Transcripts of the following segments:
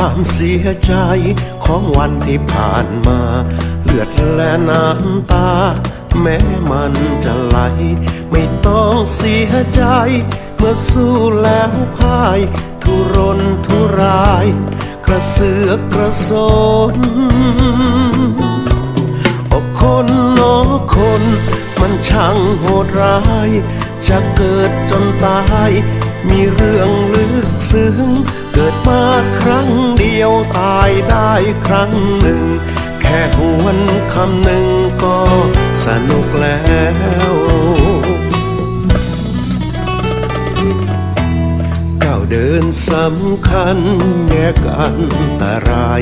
ความเสียใจของวันที่ผ่านมา เลือดและน้ำตา แม้มันจะไหล ไม่ต้องเสียใจ เมื่อสู้แล้วพ่าย ทุรนทุราย กระเสือกกระสนอ้คนโอ้คน มันช่างโหดร้าย จะเกิดจนตาย มีเรื่องลึกซึ้ง กิดมาครั้งเดียวตายได้ครั้งหนึ่ง แค่หวนคำหนึ่งก็สนุกแล้วก้าวเดินสำคัญแยกอันตราย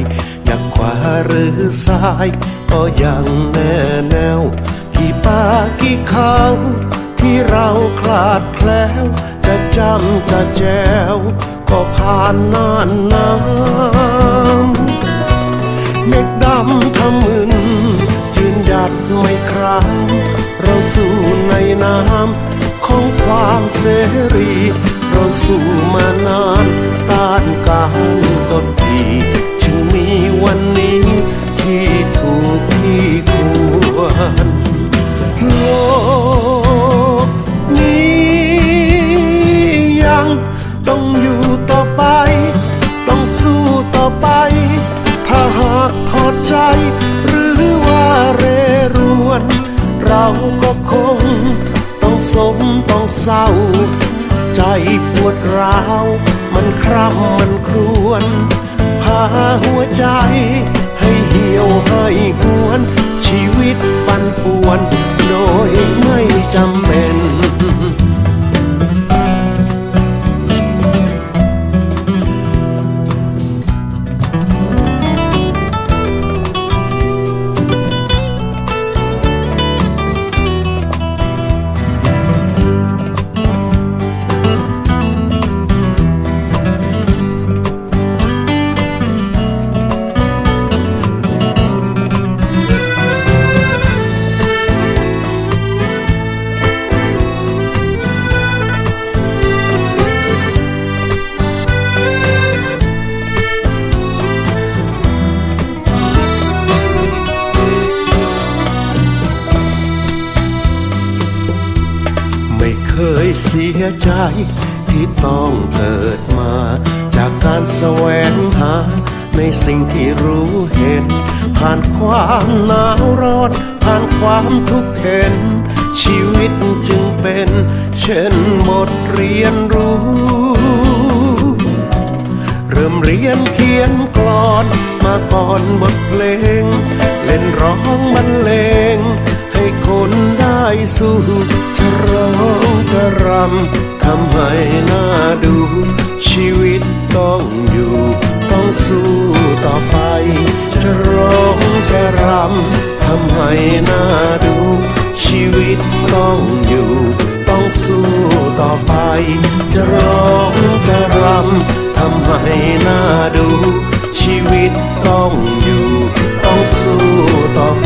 จากขวาหรือซ้าย ก็ยังแน่แนวกี่ป่ากี่เขาที่เราคลาดแคล้ว จะจำจะแจว ก็ผ่านน่านน้ำเมฆดำทำมึนยืนหยัดไม่ครางเราสู้ในน้ำของความเสรี เราสู้มานานต้านการกดขี่ ก็คง ต้องสมต้องเศร้า ใจปวดร้าว มันคร่ำมันครวน พาหัวใจ ให้เหี่ยวให้หวน ชีวิตปั่นป่วนโดย เคยเสียใจ ที่ต้องเกิดมา จากการแสวงหา ในสิ่งที่รู้เห็น ผ่านความหนาวร้อนผ่านความทุกข์เข็น ชีวิตจึงเป็น เช่นบทเรียนรู้ เริ่มเรียนเขียนกลอน มาก่อนบทเพลง เล่นร้องบรรเลง ให้คนได้สู้ำทำให้น่าดู ชีวิตต้องอยู่ ต้องสู้ต่อไป จะร้องจะรำทำให้น่าดู ชีวิตต้องอยู่ ต้องสู้ต่อไป จะร้องจะรำทำให้น่าดู ชีวิตต้องอยู่ ต้องสู้ต่อไป